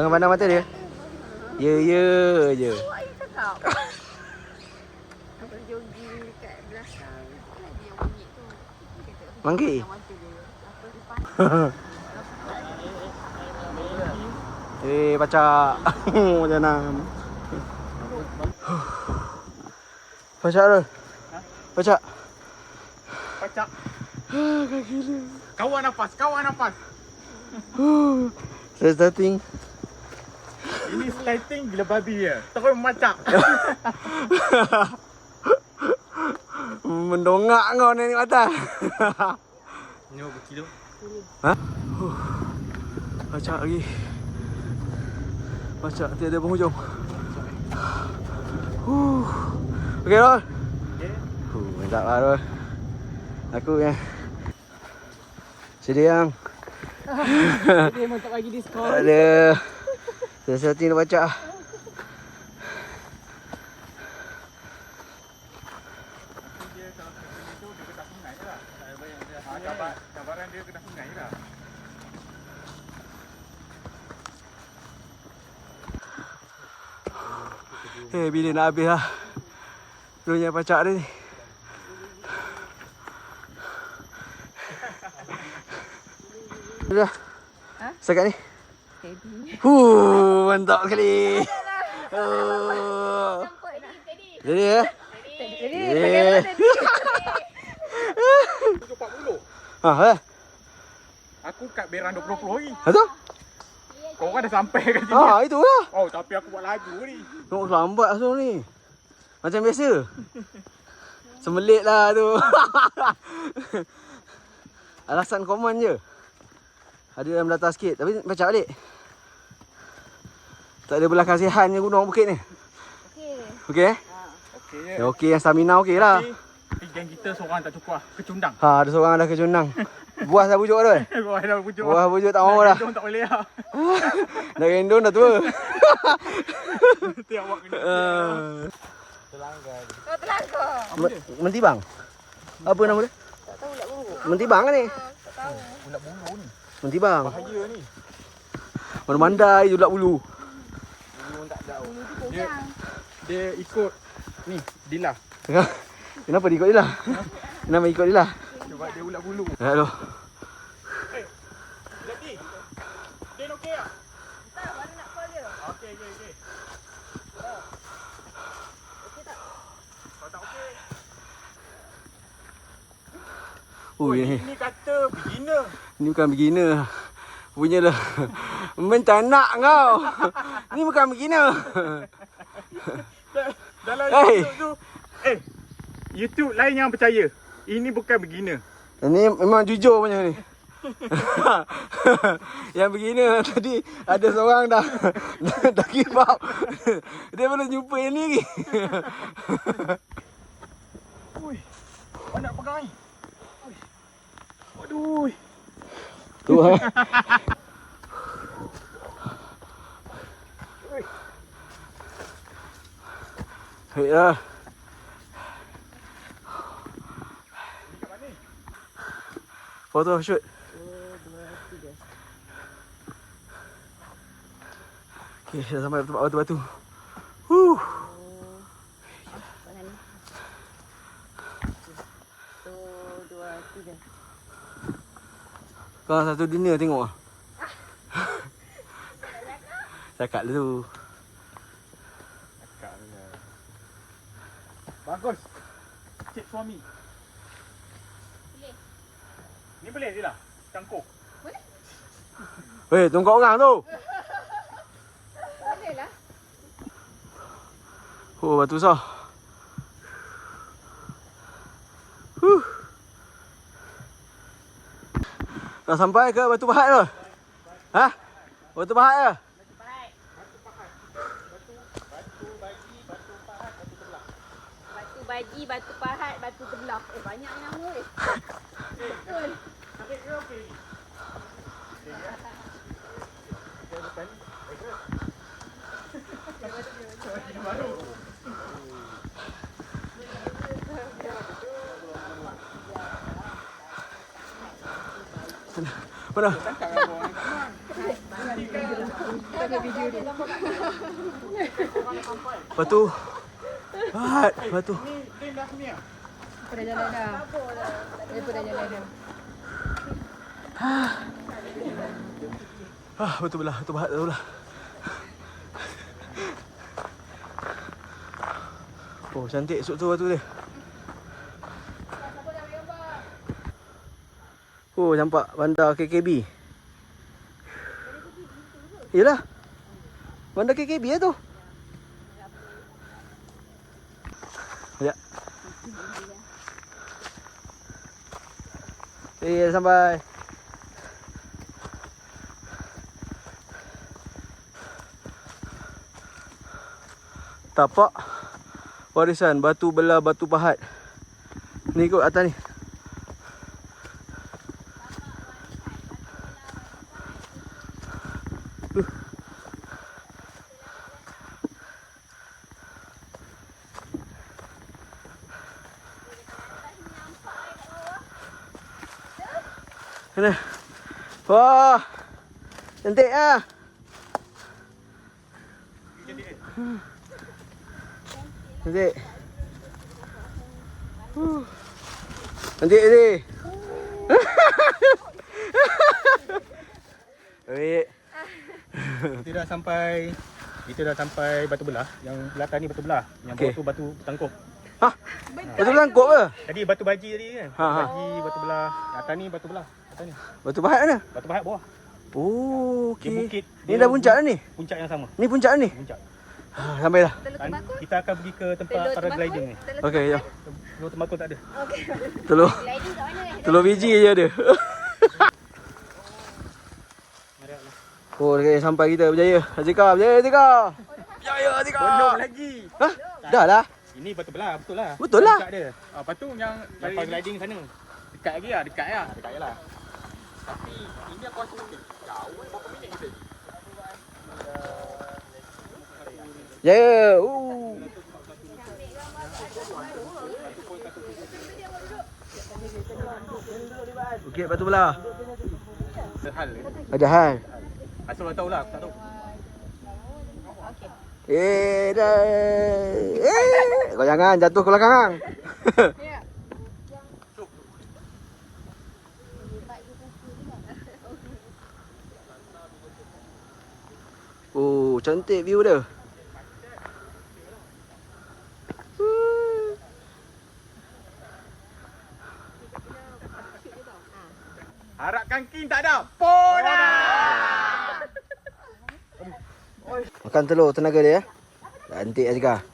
Jangan pandang mata dia. Ya, ya je. Awak yang cakap. Apa jogging dekat belakang. Itulah dia bunyi tu. Dia Mangki. Dia. Apa dia. Eh, pacak. Jangan. Pacak tu. Pacak. Pacak. Kawan nafas, kawan nafas. Saya starting. Ini sliding gila babi ya. Terus macak. Mendongak kau ni atas. Ini berapa kilo? Pacak lagi. Pacak tiada penghujung. Huh. Okey, Rol. Okay. Huh, mantap lah, Rol. Aku yang Sedia yang Dia memang tak bagi diskon. Ada Sesuatu nak baca lah. Eh bila nak habis lah Dunia pacak dia ni Dah Ha? Sekat ni Huh, mantap sekali Oh. Jadi ya. Tadi. 740. Ha, eh. Aku kat berang 20-20 lagi. Ha tu? Kau orang dah sampai kat sini. Ha, itu lah. Oh, tapi aku buat laju ni. Tengok lambat asal ni. Macam biasa. Semelit lah tu. Alasan common je. Ada dalam data sikit. Tapi baca balik. Tak ada belah kasihan je gunung bukit ni. Okey. Okey eh? Okey je. Ya, okey yang stamina okey lah. Tapi, kita seorang tak cukup lah. Kecundang. Ha, ada seorang dah kecundang. Buas dah bujuk tu. eh? Wah, dah bujuk. Buah bujuk tak mau dah. Gendong tak boleh lah. Dah gendong dah tua. Nanti awak kena. Uh, Kau telangkar. men- mentibang. Apa nama dia? Tak tahu nak buruk. Mentibang kan ni? Tak tahu. Ulat bulu ni. Mentibang. Bahaya ni. Mana-mandai je ulat bulu. Tak Dia, dia ikut ni, Dila. Kenapa dia ikut dia lah? Kenapa ikut dia lah? Sebab dia ulat bulu. Hello. Jadi, Din okey tak? Tak, mana nak call dia? Okey, okey, okey. Okey tak? Kalau tak okey. Oh, Oi, ini, ini kata beginner. ni bukan beginner. Punya lah. Mencanak kau. Ni bukan beginner. Da- Dalam Hey. YouTube tu, eh, YouTube lain yang percaya. Ini bukan beginner. Ni memang jujur punya ni. Yang beginner tadi ada seorang dah dah, dah give up. Dia belum jumpa yang ni lagi. Ui, banyak pegang ni. Ui. Aduh. Tu ha. Lah. Foto shoot. Okay, dah sampai tempat batu-batu. Huh. Kau satu dunia tengok ah. Cakap dulu. Bagus. Cik suami. Boleh. Ni boleh je lah. Cangkuk. Weh, tunggu orang tu. Boleh lah. Oh, batu besar. Huh. Dah sampai ke batu pahat tu? Ha? Batu pahat ke? Baji, batu pahat, batu tebelah. Eh, banyak nama eh. Betul. Mana? Orang. upload video dia. Batu. Batu. Dah sini ah. Apa dah jalan dah? Apa dah jalan dah? Ah, batu belah, batu pahat, batu belah. Oh, cantik esok tu batu dia. Oh, nampak bandar KKB. Yelah. Bandar KKB lah tu. Ya. Eh, sampai. Tapak warisan batu belah batu pahat. Ni kot atas ni. Mana? Wah. Cantik ah. Cantik. Huh. Cantik ni. Baik. Kita dah sampai kita dah sampai batu belah. Yang belakang ni batu belah. Yang Okey. bawah tu batu tangkup. Hah? Betul belangkuk ke? Tadi batu baji tadi kan. Ha, ha. Baji batu belah. Atas ni batu belah. Ni. Batu pahat mana? Batu pahat bawah. Oh, Dia okey. bukit. Ni dah puncak dah ni? Puncak yang sama. Ni puncak ni? Puncak. Ha, sampai dah. Telur Dan tembakau? kita akan pergi ke tempat Telur paragliding ni. Okey, jom. Telur tembakau tak ada. Telur. Gliding kat mana? Telur biji je ada. oh, okay, sampai kita berjaya. Azika, berjaya Azika. Berjaya Azika. Belum lagi. Ha? Dah lah. Ini batu belah, betul lah. Betul lah. Puncak dia. Ah, lepas tu yang yang paragliding sana. Dekat lagi lah, dekat lah. Dekat lah. Tapi ini aku rasa mungkin jauh berapa minit kita? Jaya. Uh. Bukit Batu Belah. Sehal. Ada hal. Asal orang tahu lah, aku tak tahu. Eh, dah. Eh, kau jangan jatuh ke belakang. oh, cantik view dia. Harapkan king tak ada. Poda! Makan telur tenaga dia ya. Cantik Azika.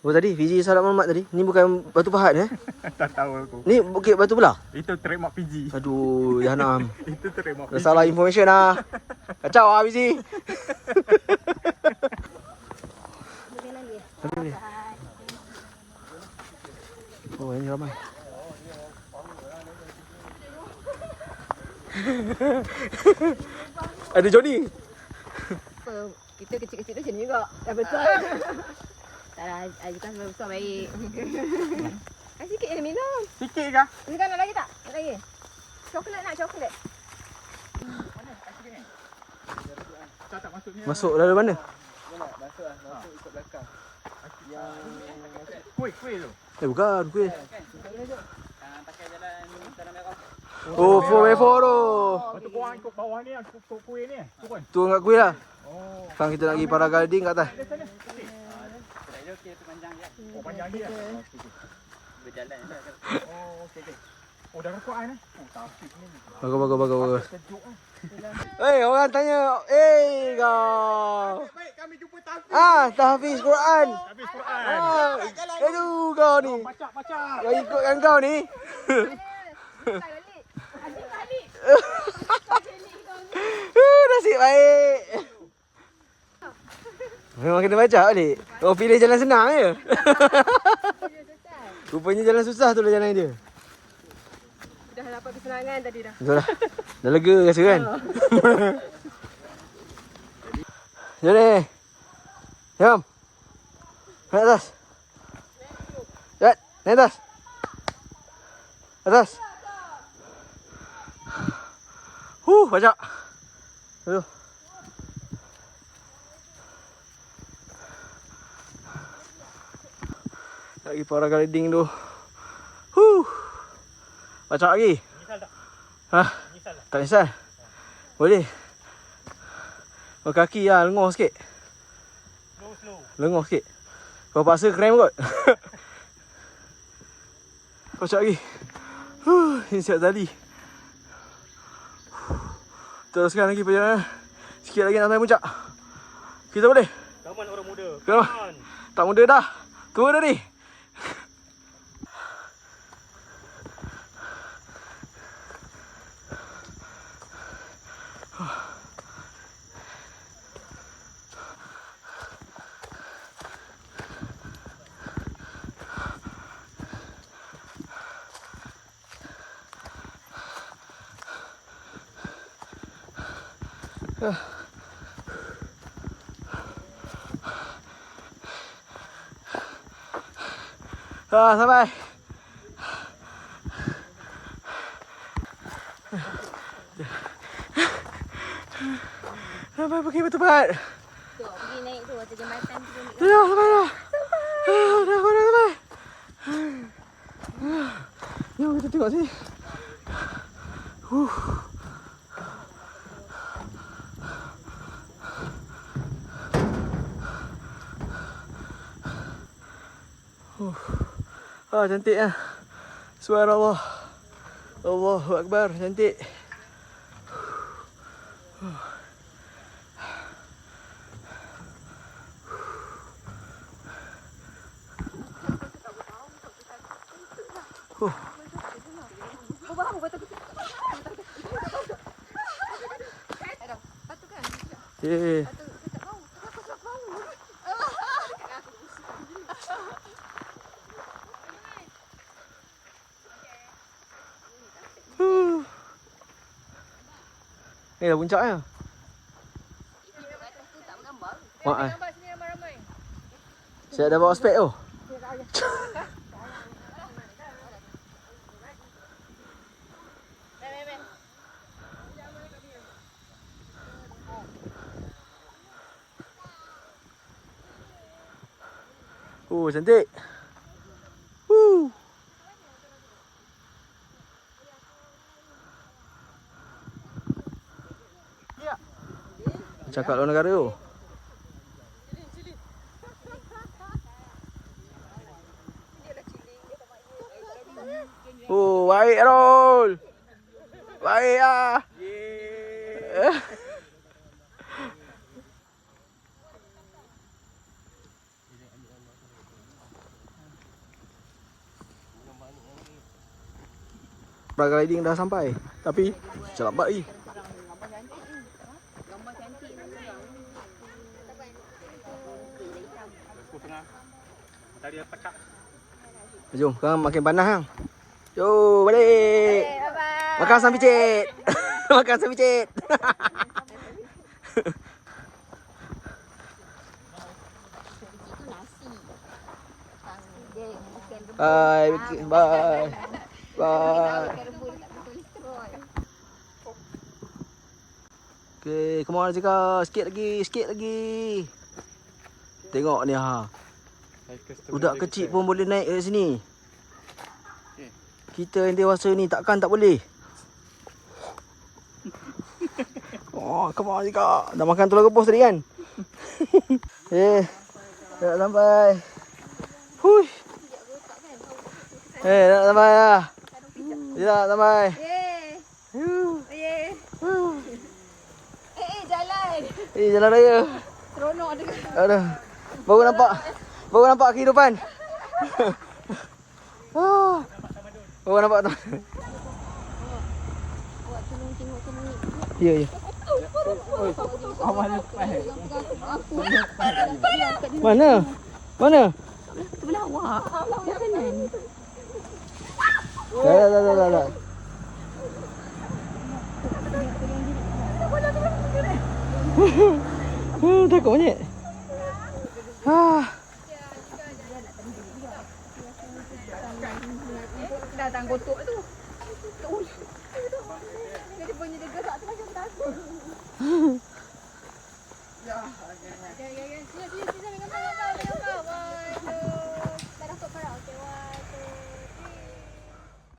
Apa tadi? Fiji Salam Mamat tadi? Ni bukan batu pahat eh? tak tahu aku. Ni bukit batu belah? Itu trademark PG. Aduh, Jahanam. Itu trademark Dah PG. salah information lah. Kacau lah Fizi. Boleh boleh. Oh, ini ramai. Ada Johnny. Kita kecil-kecil tu macam ni juga. Dah besar. Tak lah, Aji kan sampai besar baik. Kan sikit je minum. Sikit kah? Sekarang nak lagi tak? Nak lagi? Coklat nak coklat. Tak tak masuknya. Masuk dari mana? Kuih, kuih tu. Eh bukan, kuih. Oh, 4x4 tu. Lepas tu korang ikut bawah ni, ikut ikut kuih ni. Tu kan? Tu angkat kuih lah. Oh. Sekarang kita nak pergi paragliding kat atas. Oh, panjang dia. Oh, okey okey. Oh, dah rekod kan? Oh, tasik ni. Bagus, bagus, bagus, bagus. Sejuk ah. Eh, orang tanya, eh kau. Baik, kami jumpa Tafiq. Ah, tahfiz Quran. Habis Quran. Ah, aduh kau ni. Pacak, pacak. Yang ikutkan kau ni. Tak balik. Aji balik. Uh, nasib baik. Memang kena baca balik. Kau pilih jalan senang je. Rupanya jalan susah tu lah jalan dia. Dah dapat kesenangan tadi dah. Betul lah. Dah lega rasa kan? Jom ni. Jom. Naik atas. Jat, naik atas. Atas. Huh, banyak. Aduh. Lagi para gliding tu. Huh. Banyak lagi. Misal tak? Ha? Misal tak? Tak nisah. Boleh. Oh, kaki lah, lengur sikit. Slow slow. Lengur sikit. Kau paksa krem kot. Kocak lagi. Huh, ini siap tali. Teruskan lagi perjalanan. Sikit lagi nak sampai puncak. Kita boleh. Kaman orang muda. On. Tak muda dah. Tua dah ni. Ah, sampai. Sampai pergi bertempat. Tu, pergi naik tu, atas jambatan tu. Dah, sampai dah. Ah, dah, sampai. Ah. Jom kita tengok sini. Huh. Ah, cantik ah. Suara Allah. Allahu Akbar, cantik. Yeah. Huh. Ni dah puncaknya. Mak eh. Saya dah bawa spek tu. Oh, cantik. Cakap luar negara tu. Oh, baik Rol. Baik ah. Paragliding dah sampai. Tapi macam lambat lagi. Jom, sekarang makin panas hang. Jom, balik. Bye-bye. Makan asam picit. Makan asam picit. Bye. Bye. Bye. Okay, come on Zika. Sikit lagi, sikit lagi. Tengok ni ha. Budak kecil pun boleh naik kat sini. Kita yang dewasa ni takkan tak boleh. Oh, come on Zika. Dah makan tulang rebus tadi kan? eh, dah sampai. Hui. Eh, dah sampai dah. Dah sampai. Yeay. Huh. Yeay. Huh. Eh, eh, jalan. Eh, jalan raya. Seronok dia. Aduh. Baru nampak. Baru nampak kehidupan. ah. Baru nampak tu. Awak tolong tengok sini. Ya, ya. Lepas. Mana? Mana? Sebelah awak. Kanan. Dah, dah, dah, dah, dah, 太狗你啊！Datang kotok tu. Dia punya dia gerak tu macam takut. Ya. Ya, ya, ya. Sini, sini, sini.